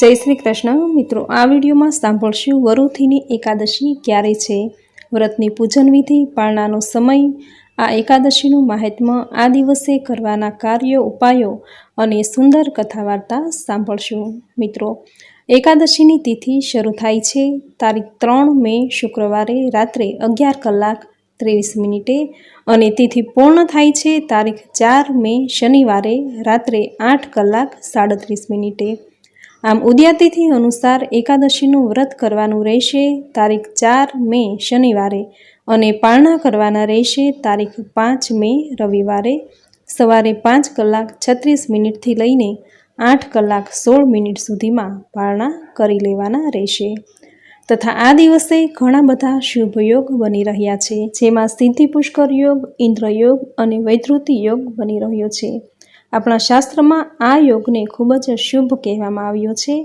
જય શ્રી કૃષ્ણ. મિત્રો, આ વિડીયોમાં સાંભળશું વરુથીની એકાદશી ક્યારે છે? વ્રતની પૂજન વિધિ પાળનાનો સમય, આ એકાદશીનું મહાત્મ્ય, આ દિવસે કરવાના કાર્યો, ઉપાયો અને સુંદર કથા વાર્તા સાંભળશું. મિત્રો, એકાદશીની તિથિ શરૂ થાય છે તારીખ ત્રણ મે શુક્રવારે રાત્રે અગિયાર કલાક ત્રેવીસ મિનિટે અને તિથિ પૂર્ણ થાય છે તારીખ ચાર મે શનિવારે રાત્રે આઠ કલાક સાડત્રીસ મિનિટે. આમ ઉદ્યાતિથિ અનુસાર એકાદશીનું વ્રત કરવાનું રહેશે, તારીખ ચાર મે શનિવારે અને પારણા કરવાના રહેશે, તારીખ પાંચ મે રવિવારે. સવારે પાંચ કલાક છત્રીસ મિનિટથી લઈને આઠ કલાક સોળ મિનિટ સુધીમાં પારણા કરી લેવાના રહેશે. તથા આ દિવસે ઘણા બધા શુભ યોગ બની રહ્યા છે, જેમાં સિદ્ધિ પુષ્કર યોગ ઇન્દ્ર યોગ અને વૈધૃતિ યોગ બની રહ્યો છે. આપણા શાસ્ત્રમાં આ યોગને ખૂબ જ શુભ કહેવામાં આવ્યો છે.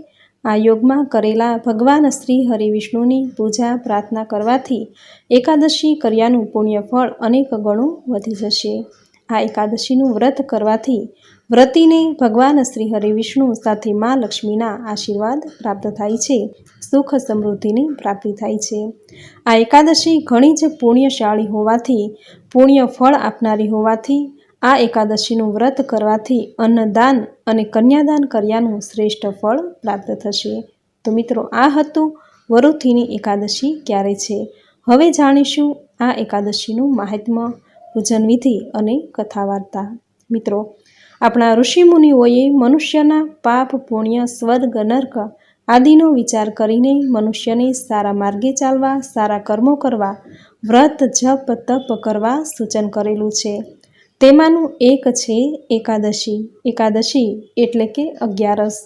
આ યોગમાં કરેલા ભગવાન શ્રી હરિવિષ્ણુની પૂજા, પ્રાર્થના કરવાથી એકાદશી કર્યાનું પુણ્ય ફળ અનેક ગણું વધી જશે. આ એકાદશીનું વ્રત કરવાથી વ્રતિને ભગવાન શ્રી હરિવિષ્ણુ સાથે મા લક્ષ્મીના આશીર્વાદ પ્રાપ્ત થાય છે, સુખ સમૃદ્ધિની પ્રાપ્તિ થાય છે. આ એકાદશી ઘણી જ પુણ્યશાળી હોવાથી પુણ્ય ફળ આપનારી હોવાથી આ એકાદશીનું વ્રત કરવાથી અન્નદાન અને કન્યાદાન કર્યાનું શ્રેષ્ઠ ફળ પ્રાપ્ત થશે. તો મિત્રો, આ હતું વરુથીની એકાદશી ક્યારે છે? હવે જાણીશું આ એકાદશીનું મહાત્મ્ય પૂજન વિધિ અને કથા વાર્તા મિત્રો, આપણા ઋષિમુનિઓએ મનુષ્યના પાપ, પુણ્ય, સ્વર્ગ, નર્ક આદિનો વિચાર કરીને મનુષ્યને સારા માર્ગે ચાલવા, સારા કર્મો કરવા, વ્રત, જપ, તપ કરવા સૂચન કરેલું છે. તેમાંનું એક છે એકાદશી. એકાદશી એટલે કે અગિયારસ,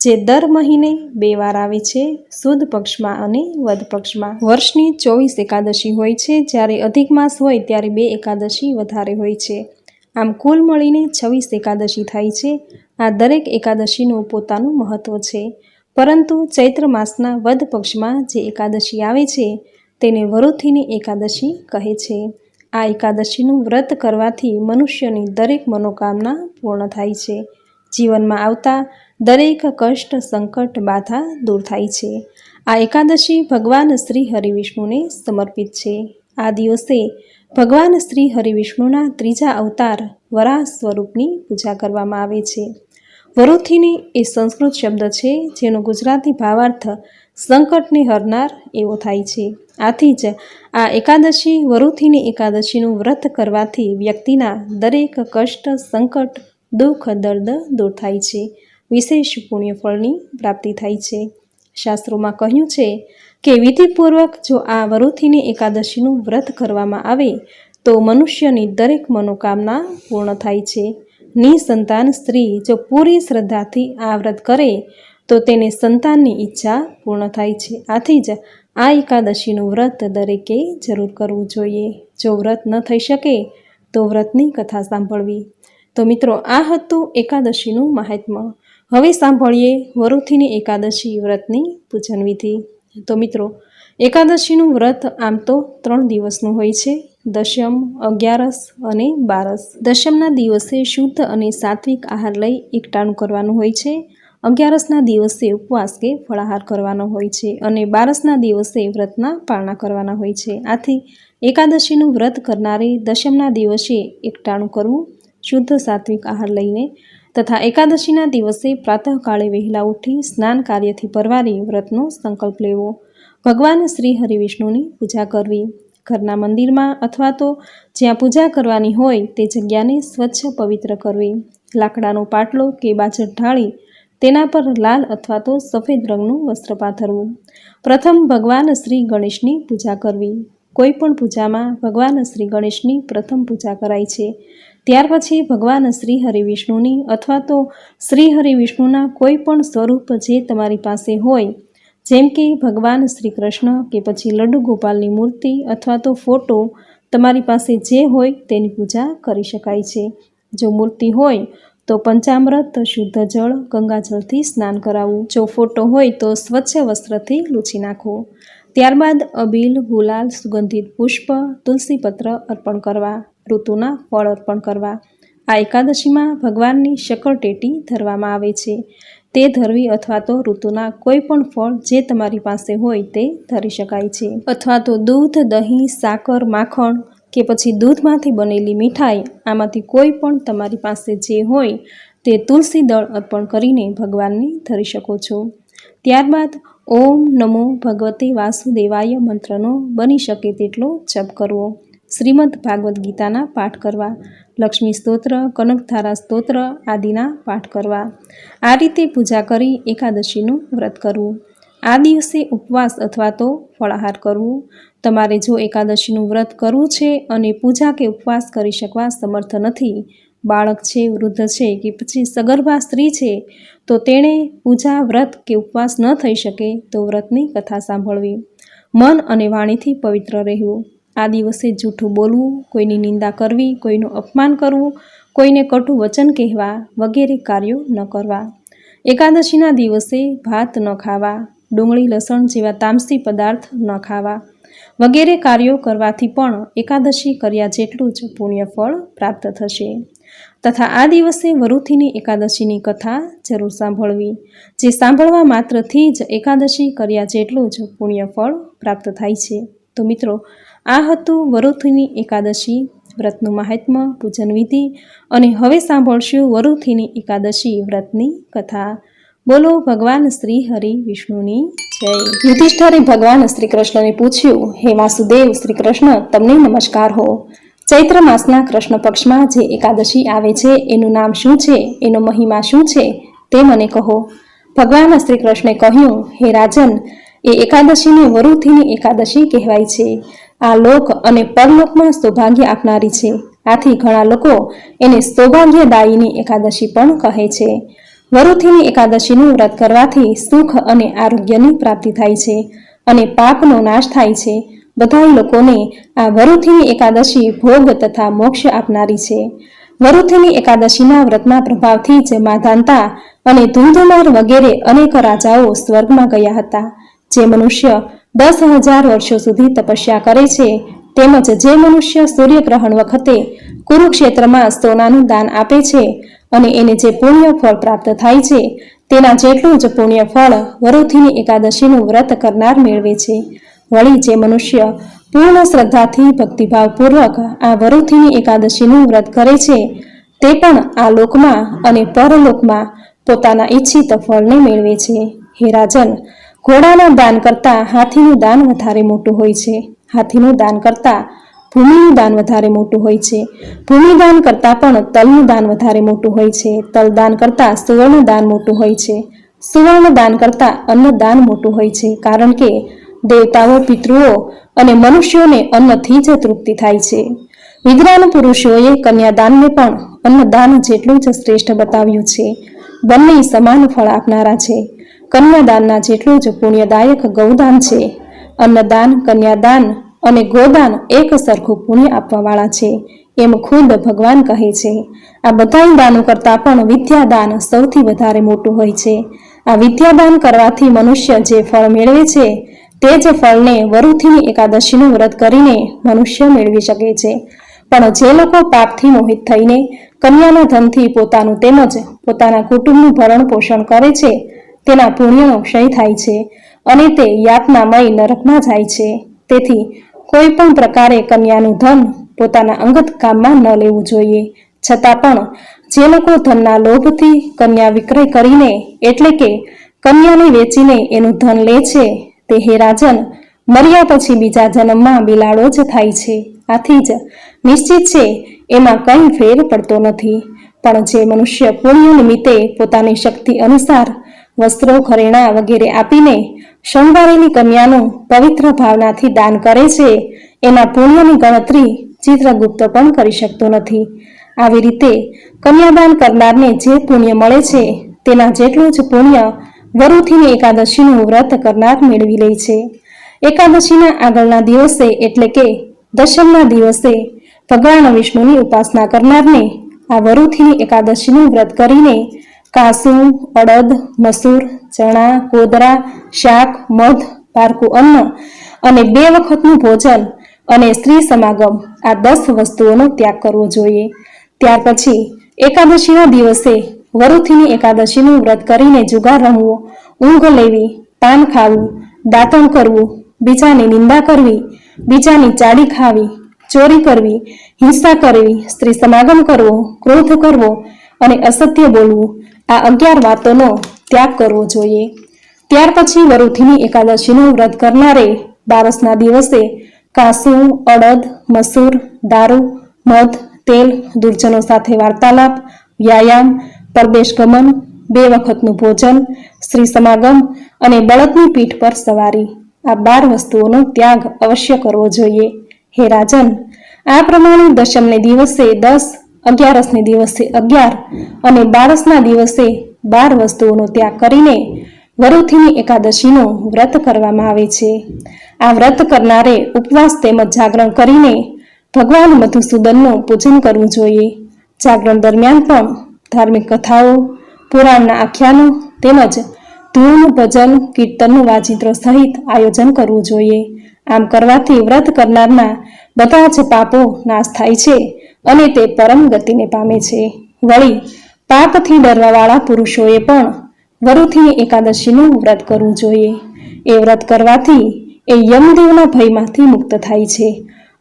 જે દર મહિને બે વાર આવે છે સુદ પક્ષમાં અને વદ પક્ષમાં. વર્ષની ચોવીસ એકાદશી હોય છે. જ્યારે અધિક માસ હોય ત્યારે બે એકાદશી વધારે હોય છે. આમ કુલ મળીને છવ્વીસ એકાદશી થાય છે. આ દરેક એકાદશીનું પોતાનું મહત્ત્વ છે. પરંતુ ચૈત્ર માસના વદ પક્ષમાં જે એકાદશી આવે છે, તેને વરુથીની એકાદશી કહે છે. આ એકાદશીનું વ્રત કરવાથી મનુષ્યની દરેક મનોકામના પૂર્ણ થાય છે. જીવનમાં આવતા દરેક કષ્ટ, સંકટ, બાધા દૂર થાય છે. આ એકાદશી ભગવાન શ્રી હરિવિષ્ણુને સમર્પિત છે. આ દિવસે ભગવાન શ્રી હરિવિષ્ણુના ત્રીજા અવતાર વરાહ સ્વરૂપની પૂજા કરવામાં આવે છે. વરુથીની એ સંસ્કૃત શબ્દ છે, જેનો ગુજરાતી ભાવાર્થ સંકટને હરનાર એવો થાય છે. આથી જ આ એકાદશી વરુથીની એકાદશીનું વ્રત કરવાથી વ્યક્તિના દરેક કષ્ટ, સંકટ, દુઃખ, દર્દ દૂર થાય છે. વિશેષ પુણ્યફળની પ્રાપ્તિ થાય છે. શાસ્ત્રોમાં કહ્યું છે કે વિધિપૂર્વક જો આ વરુથીની એકાદશીનું વ્રત કરવામાં આવે, તો મનુષ્યની દરેક મનોકામના પૂર્ણ થાય છે. નિસંતાન સ્ત્રી જો પૂરી શ્રદ્ધાથી આ વ્રત કરે તો તેને સંતાનની ઈચ્છા પૂર્ણ થાય છે. આથી જ આ એકાદશીનું વ્રત દરેકે જરૂર કરવું જોઈએ. જો વ્રત ન થઈ શકે, તો વ્રતની કથા સાંભળવી. તો મિત્રો, આ હતું એકાદશીનું મહાત્મ્ય હવે સાંભળીએ વરુથીની એકાદશી વ્રતની પૂજન વિધિ તો મિત્રો, એકાદશીનું વ્રત આમ તો ત્રણ દિવસનું હોય છે. દશમ, અગિયારસ અને બારસ. દશમના દિવસે શુદ્ધ અને સાત્વિક આહાર લઈ એકટાણું કરવાનું હોય છે. અગિયારસના દિવસે ઉપવાસ કે ફળાહાર કરવાનો હોય છે અને બારસના દિવસે વ્રતના પાળના કરવાના હોય છે. આથી એકાદશીનું વ્રત કરનારે દશમના દિવસે એકટાણું કરવું, શુદ્ધ સાત્વિક આહાર લઈને તથા એકાદશીના દિવસે પ્રાતઃકાળે વહેલા ઉઠી સ્નાન કાર્યથી પરવારી વ્રતનો સંકલ્પ લેવો. ભગવાન શ્રી હરિવિષ્ણુની પૂજા કરવી. ઘરના મંદિરમાં અથવા તો જ્યાં પૂજા કરવાની હોય તે જગ્યાને સ્વચ્છ પવિત્ર કરવી. લાકડાનો પાટલો કે બાજર ઢાળી તેના પર લાલ અથવા તો સફેદ રંગનું વસ્ત્ર પાથરવું. પ્રથમ, ભગવાન શ્રી ગણેશની પૂજા કરવી. કોઈ પણ પૂજામાં ભગવાન શ્રી ગણેશની પ્રથમ પૂજા કરાય છે. ત્યાર પછી ભગવાન શ્રી હરિવિષ્ણુની અથવા તો શ્રી હરિવિષ્ણુના કોઈ પણ સ્વરૂપ જે તમારી પાસે હોય, જેમ કે ભગવાન શ્રી કૃષ્ણ કે પછી લડ્ડુ ગોપાલની મૂર્તિ અથવા તો ફોટો તમારી પાસે જે હોય તેની પૂજા કરી શકાય છે. જો મૂર્તિ હોય તો પંચામૃત, શુદ્ધ જળ, ગંગાજળથી સ્નાન કરાવવું જો ફોટો હોય તો સ્વચ્છ વસ્ત્રથી લૂછી નાખવો ત્યારબાદ અબીલ, ગુલાલ, સુગંધિત પુષ્પ તુલસી પત્ર અર્પણ કરવા, ઋતુના ફળ અર્પણ કરવા. આ એકાદશીમાં ભગવાનની શકળ ટેટી ધરવામાં આવે છે. તે ધરવી અથવા તો ઋતુના કોઈ પણ ફળ જે તમારી પાસે હોય તે ધરી શકાય છે. અથવા તો દૂધ, દહીં, સાકર, માખણ કે પછી દૂધમાંથી બનેલી મીઠાઈ, આમાંથી કોઈ પણ તમારી પાસે જે હોય તે તુલસી દળ અર્પણ કરીને ભગવાનને ધરી શકો છો. ત્યારબાદ ઓમ નમો ભગવતે વાસુદેવાય મંત્રનો બની શકે તેટલો જપ કરવો. શ્રીમદ ભાગવદ્ ગીતાના પાઠ કરવા, લક્ષ્મી સ્તોત્ર, કનકધારા સ્તોત્ર આદિના પાઠ કરવા. આ રીતે પૂજા કરી એકાદશીનું વ્રત કરવું. આ દિવસે ઉપવાસ અથવા તો ફળાહાર કરવું. તમારે જો એકાદશીનું વ્રત કરવું છે અને પૂજા કે ઉપવાસ કરી શકવા સમર્થ નથી, બાળક છે, વૃદ્ધ છે કે પછી સગર્ભા સ્ત્રી છે, તો તેણે પૂજા, વ્રત કે ઉપવાસ ન થઈ શકે તો વ્રતની કથા સાંભળવી. મન અને વાણીથી પવિત્ર રહેવું. આ દિવસે જૂઠું બોલવું, કોઈની નિંદા કરવી, કોઈનું અપમાન કરવું, કોઈને કટુ વચન કહેવા વગેરે કાર્યો ન કરવા. એકાદશીના દિવસે ભાત ન ખાવા ડુંગળી, લસણ જેવા તામસી પદાર્થ ન ખાવા. વગેરે કાર્યો કરવાથી પણ એકાદશી કર્યા જેટલું જ પુણ્યફળ પ્રાપ્ત થશે. તથા આ દિવસે વરુથીની એકાદશીની કથા જરૂર સાંભળવી, જે સાંભળવા માત્રથી જ એકાદશી કર્યા જેટલું જ પુણ્યફળ પ્રાપ્ત થાય છે. તો મિત્રો, આ હતું વરુથીની એકાદશી. વ્રતનું મહાત્મ્ય પૂજન વિધિ અને હવે સાંભળશું વરુથીની એકાદશી વ્રતની કથા. બોલો ભગવાન શ્રી હરિ વિષ્ણુની જય. યુધિષ્ઠરે ભગવાન શ્રી કૃષ્ણને પૂછ્યું, હે વાસુદેવ, શ્રી કૃષ્ણ, તમને નમસ્કાર હો. ચૈત્ર માસના કૃષ્ણ પક્ષમાં જે એકાદશી આવે છે, એનું નામ શું છે, એનો મહિમા શું છે, તે મને કહો. ભગવાન શ્રી કૃષ્ણે કહ્યું, હે રાજન, એ એકાદશીને વરુથીની એકાદશી કહેવાય છે. આ લોક અને પરલોકમાં સૌભાગ્ય આપનારી છે. આથી ઘણા લોકો એને સૌભાગ્યદાયીની એકાદશી પણ કહે છે. વરુથીની એકાદશીનું વ્રત કરવાથી સુખ અને આરોગ્યની પ્રાપ્તિ થાય છે અને પાપનો નાશ થાય છે. બધા લોકોને આ વરુથીની એકાદશી ભોગ તથા મોક્ષ આપનારી છે. વરુથીની એકાદશીના વ્રતના પ્રભાવથી જ માધાંતા અને ધુંધુમાર વગેરે અનેક રાજાઓ સ્વર્ગમાં ગયા હતા. જે મનુષ્ય દસ હજાર વર્ષો સુધી તપસ્યા કરે છે તેમજ જે મનુષ્ય સૂર્યગ્રહણ વખતે કુરુક્ષેત્રમાં સોનાનું દાન આપે છે અને એને જે પુણ્ય ફળ પ્રાપ્ત થાય છે, તેના જેટલું જ પુણ્ય ફળ વરુથીની એકાદશીનું વ્રત કરનાર મેળવે છે. વળી જે મનુષ્ય પૂર્ણ શ્રદ્ધાથી ભક્તિભાવપૂર્વક આ વરુથીની એકાદશીનું વ્રત કરે છે, તે પણ આ લોકમાં અને પરલોકમાં પોતાના ઈચ્છિત ફળને મેળવે છે. હે રાજન, ઘોડાના દાન કરતાં હાથીનું દાન વધારે મોટું હોય છે. હાથીનું દાન કરતાં ભૂમિનું દાન વધારે મોટું હોય છે. ભૂમિદાન કરતાં પણ તલનું દાન વધારે મોટું હોય છે. તલ દાન કરતાં સુવર્ણ દાન મોટું હોય છે. સુવર્ણ દાન કરતાં અન્ન દાન મોટું હોય છે. કારણ કે દેવતાઓ, પિતૃઓ અને મનુષ્યોને અન્નથી જ તૃપ્તિ થાય છે. વિદ્વાન પુરુષોએ કન્યાદાનને પણ અન્નદાન જેટલું જ શ્રેષ્ઠ બતાવ્યું છે. બંને સમાન ફળ આપનારા છે. કન્યાદાનના જેટલું જ પુણ્યદાયક ગૌદાન છે. અન્નદાન, કન્યાદાન અને ગોદાન એક સરખું પુણ્ય આપવાવાળા છે. એમ ખુદ ભગવાન કહે છે. આ બધા દાનો કરતાં પણ વિદ્યાદાન સૌથી વધારે મોટું હોય છે. આ વિદ્યાદાન કરવાથી મનુષ્ય જે ફળ મેળવે છે, તે જ ફળને વરુથીની એકાદશીનું વ્રત કરીને મનુષ્ય મેળવી શકે છે. પણ જે લોકો પાપથી મોહિત થઈને કન્યાના ધનથી પોતાનું તેમજ પોતાના કુટુંબનું ભરણ પોષણ કરે છે, તેના પુણ્યનો ક્ષય થાય છે અને તે યાતનામય નરકમાં જાય છે. તેથી કોઈ પણ પ્રકારે કન્યાનું ધન પોતાના અંગત કામમાં ન લેવું જોઈએ. છતાં પણ જે લોકો ધનના લોભથી કન્યા વિક્રય કરીને, એટલે કે કન્યાને વેચીને એનું ધન લે છે, તે હે રાજન, મર્યા પછી બીજા જન્મમાં બિલાડો જ થાય છે. આથી જ નિશ્ચિત છે, એમાં કંઈ ફેર પડતો નથી. પણ જે મનુષ્ય પુણ્ય નિમિત્તે પોતાની શક્તિ અનુસાર વસ્ત્રો, ઘરેણાં વગેરે આપીને શણગારેલી કન્યાનું પવિત્ર ભાવનાથી દાન કરે છે, એના પુણ્યની ગણતરી ચિત્રગુપ્ત પણ કરી શકતો નથી. આવી રીતે કન્યાદાન કરનારને જે પુણ્ય મળે છે, તેના જેટલું જ પુણ્ય વરુથીને એકાદશીનું વ્રત કરનાર મેળવી લે છે. એકાદશીના આગળના દિવસે એટલે કે દશમના દિવસે ભગવાન વિષ્ણુની ઉપાસના કરનારને આ વરુથીની એકાદશીનું વ્રત કરીને કાસુ, અડદ, મસૂર, ચણા કોદરા શાક, મધ, પારકું અન્ન અને બે વખતનું ભોજન અને સ્ત્રી સમાગમ આ દસ વસ્તુઓનો ત્યાગ કરવો જોઈએ. ત્યાર પછી એકાદશીના દિવસે વરુથીની એકાદશીનું વ્રત કરીને જુગાર રમવો, ઊંઘ લેવી, પાન ખાવું, દાંતણ કરવું, બીજાની નિંદા કરવી, બીજાની ચાડી ખાવી, ચોરી કરવી, હિંસા કરવી, સ્ત્રી સમાગમ કરવો, ક્રોધ કરવો અને અસત્ય બોલવું. આ અગિયાર વાતોનો ત્યાગ કરવો જોઈએ. ત્યાર પછી વરુથીની એકાદશીનું વ્રત કરનારે બારસના દિવસે કાસું, અડદ, મસૂર, દારૂ, મધ, તેલ, દુર્જનો સાથે વાર્તાલાપ, વ્યાયામ, પરદેશ ગમન, બે વખતનું ભોજન, સ્ત્રી સમાગમ અને બળદની પીઠ પર સવારી. આ બાર વસ્તુઓનો ત્યાગ અવશ્ય કરવો જોઈએ. હે રાજન, આ પ્રમાણે દશમને દિવસે દસ અગિયારસને દિવસે અગિયાર અને બારસના દિવસે બાર વસ્તુઓનો ત્યાગ કરીને વરુથીની એકાદશીનું વ્રત કરવામાં આવે છે. આ વ્રત કરનારે ઉપવાસ તેમજ જાગરણ કરીને ભગવાન મધુસૂદનનું પૂજન કરવું જોઈએ. જાગરણ દરમિયાન પણ ધાર્મિક કથાઓ, પુરાણના આખ્યાનો તેમજ ધૂન ભજન, કીર્તનનું વાજિત્રો સહિત આયોજન કરવું જોઈએ. આમ કરવાથી વ્રત કરનારના બધા જ પાપો નાશ થાય છે. અને તે પરમ ગતિને પામે છે. વળી, પાપથી ડરવાવાળા પુરુષોએ પણ વરુથી એકાદશીનું વ્રત કરવું જોઈએ. એ વ્રત કરવાથી એ યમદેવના ભયમાંથી મુક્ત થાય છે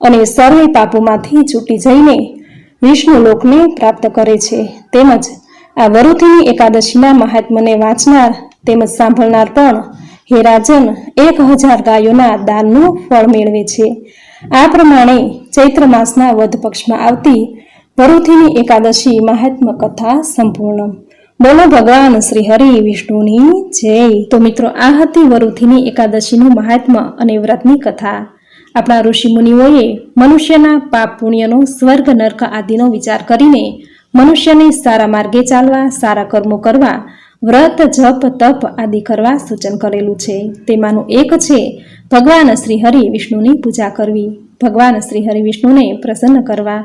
અને સર્વે પાપોમાંથી છૂટી જઈને વિષ્ણુ લોકને પ્રાપ્ત કરે છે. તેમજ આ વરુથીની એકાદશીના મહાત્મને વાંચનાર તેમજ સાંભળનાર પણ હે રાજન, એક હજાર ગાયોના દાનનું ફળ મેળવે છે. આ પ્રમાણે ચૈત્ર માસના વધ પક્ષમાં આવતી ભરૂથીની એકાદશી મહાત્મ કથા સંપૂર્ણ. બોલો ભગવાન શ્રી હરિ વિષ્ણુની જય. તો મિત્રો, આ હતી વરુથીની એકાદશીનું મહાત્મ અને વ્રતની કથા. આપણા ઋષિ મુનિઓએ મનુષ્યના પાપ પુણ્યનો સ્વર્ગ, નર્ક આદિનો વિચાર કરીને મનુષ્યને સારા માર્ગે ચાલવા, સારા કર્મો કરવા, વ્રત, જપ, તપ આદિ કરવા સૂચન કરેલું છે. તેમાંનું એક છે ભગવાન શ્રી હરિ વિષ્ણુની પૂજા કરવી, ભગવાન શ્રી હરિ વિષ્ણુને પ્રસન્ન કરવા.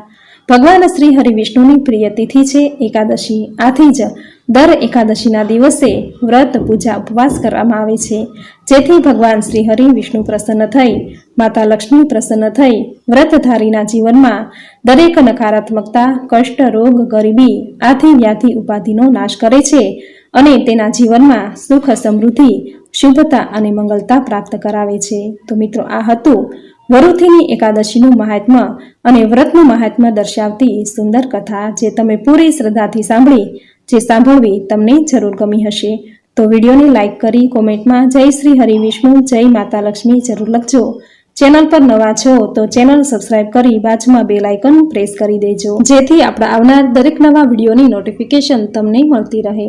ભગવાન શ્રી હરિ વિષ્ણુની પ્રિય તિથિ છે એકાદશી. આથી જ દર એકાદશીના દિવસે વ્રત, પૂજા, ઉપવાસ કરવામાં આવે છે. જેથી ભગવાન શ્રી હરિ વિષ્ણુ પ્રસન્ન થઈ, માતા લક્ષ્મી પ્રસન્ન થઈ, વ્રતધારીના જીવનમાં દરેક નકારાત્મકતા, કષ્ટ, રોગ, ગરીબી, આથી વ્યાધિ, ઉપાધિનો નાશ કરે છે. અને તેના જીવનમાં સુખ, સમૃદ્ધિ, શુભતા અને મંગલતા પ્રાપ્ત કરાવે છે. તો મિત્રો, આ હતું વરુથીની એકાદશીનું મહાત્મ્ય અને વ્રતનું મહાત્મ્ય દર્શાવતી સુંદર કથા જે તમે પૂરી શ્રદ્ધાથી સાંભળી, જે સાંભળવી તમને જરૂર ગમી હશે. તો વિડીયોને લાઇક કરી કોમેન્ટમાં જય શ્રી હરિ વિષ્ણુ, જય માતા લક્ષ્મી જરૂર લખજો. ચેનલ પર નવા છો તો ચેનલ સબસ્ક્રાઇબ કરી બાજુમાં બે લાઇકન પ્રેસ કરી દેજો. જેથી આપણા આવનાર દરેક નવા વિડીયોની નોટિફિકેશન તમને મળતી રહે.